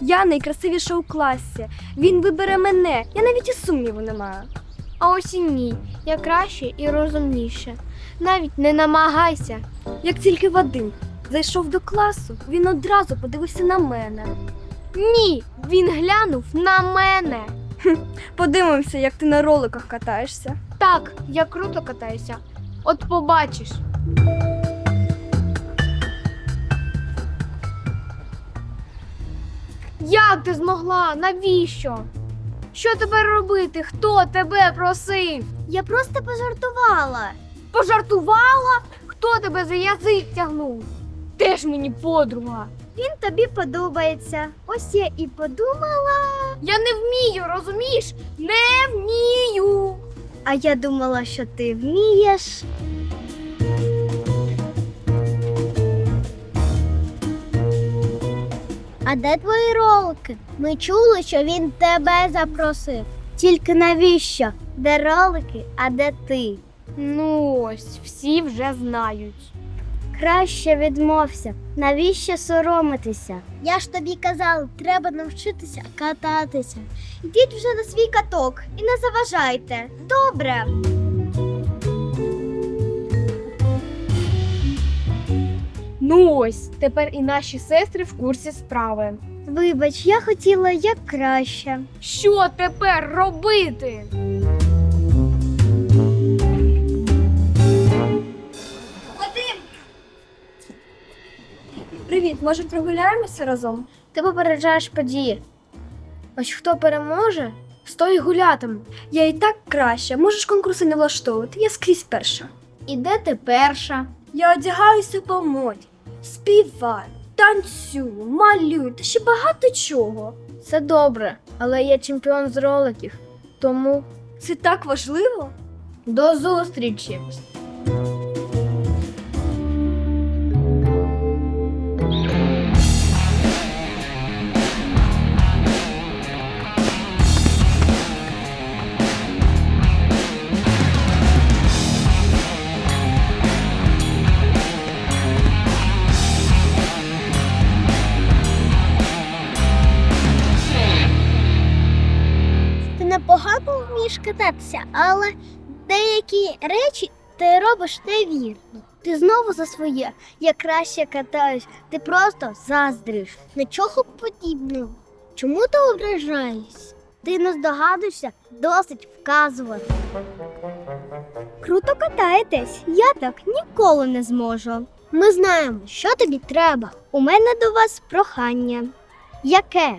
Я найкрасивіша у класі. Він вибере мене. Я навіть і сумніву не маю. А ось і ні. Я краще і розумніше. Навіть не намагайся. Як тільки Вадим зайшов до класу, він одразу подивився на мене. Ні, він глянув на мене. Подивимося, як ти на роликах катаєшся. Так, я круто катаюся. От побачиш. Як ти змогла? Навіщо? Що тепер робити? Хто тебе просив? Я просто пожартувала. Пожартувала? Хто тебе за язик тягнув? Теж мені подруга. Він тобі подобається. Ось я і подумала. Я не вмію, розумієш? Не вмію. А я думала, що ти вмієш. А де твої ролики? Ми чули, що він тебе запросив. Тільки навіщо? Де ролики, а де ти? Ну ось, всі вже знають. Краще відмовся. Навіщо соромитися? Я ж тобі казав, треба навчитися кататися. Йдіть вже на свій каток і не заважайте. Добре. Ну ось, тепер і наші сестри в курсі справи. Вибач, я хотіла як краще. Що тепер робити? Привіт, може прогуляємося разом? Ти попереджаєш події. Ось хто переможе, стой гулятиме. Я і так краще. Можеш конкурси не влаштовувати. Я скрізь перша. І де ти перша? Я одягаюся по моді, співаю, танцюю, малюю та ще багато чого. Це добре, але я чемпіон з роликів. Тому Це так важливо. до зустрічі. Кататися, але деякі речі ти робиш невірно. Ти знову за своє. Я краще катаюсь. Ти просто заздриш. Нічого подібного. Чому ти ображаєшся? Ти не здогадуєшся, досить вказувати. Круто катаєтесь. Я так ніколи не зможу. Ми знаємо, що тобі треба. У мене до вас прохання. Яке?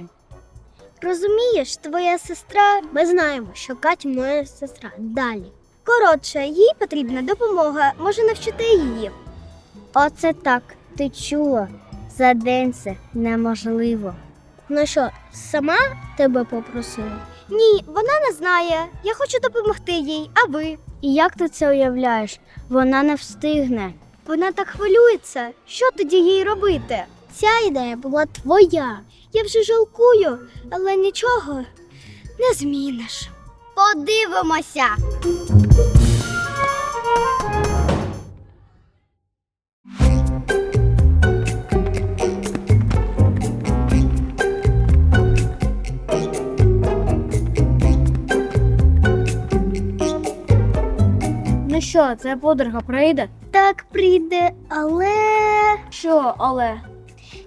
Розумієш, твоя сестра, ми знаємо, що Катя моя сестра. Далі. Коротше, їй потрібна допомога, може навчити її. Оце так, ти чула. За день це неможливо. Ну що, сама тебе попросила? Ні, вона не знає. Я хочу допомогти їй, а ви? І як ти це уявляєш? Вона не встигне. Вона так хвилюється. Що тоді їй робити? Ця ідея була твоя. Я вже жалкую, але нічого не зміниш. Подивимося. Ну що, це подруга прийде? Так прийде, але Що, але?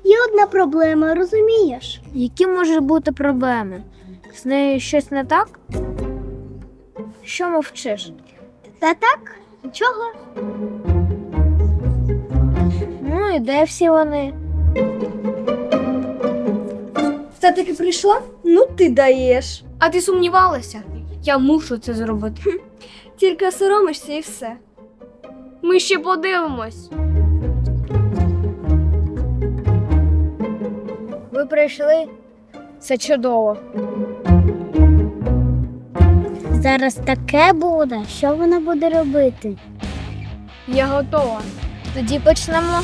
Є одна проблема, розумієш? Які можуть бути проблеми? З нею щось не так? Що мовчиш? Та так, нічого. Ну і де всі вони? Все-таки прийшла? Ну ти даєш. А ти сумнівалася? Я мушу це зробити. Тільки соромишся і все. Ми ще подивимось. Прийшли? Це чудово. Зараз таке буде, що вона буде робити? Я готова. Тоді почнемо.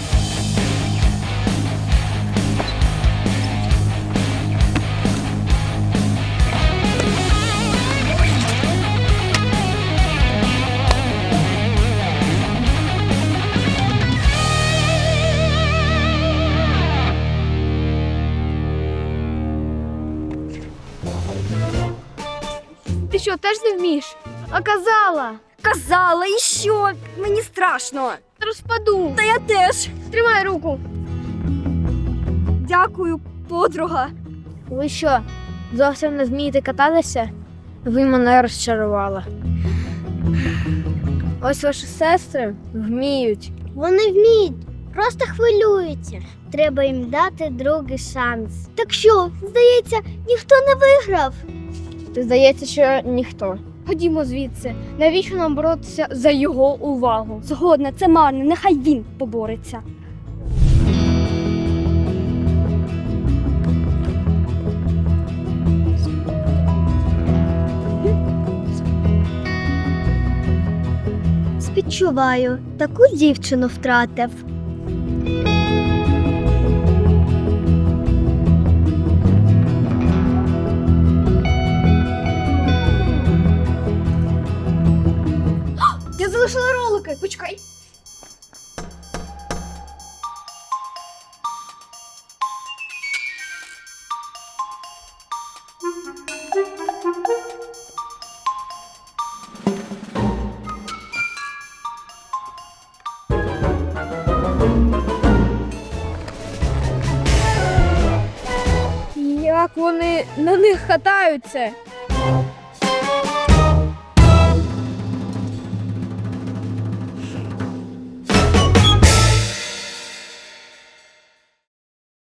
Що, теж не вмієш? А казала, Казала, і що? Мені страшно. розпаду. Та я теж. Тримай руку. Дякую, подруга. Ви що, зовсім не вмієте кататися? Ви мене розчарували. Ось ваші сестри вміють. Вони вміють, просто хвилюються. Треба їм дати другий шанс. Так що, здається, ніхто не виграв. Здається, що ніхто. Ходімо звідси. Навіщо нам боротися за його увагу? Згодна, це марне, нехай він побореться. Спідчуваю, таку дівчину втратив. Залишила ролики, почекай. Як вони на них катаються?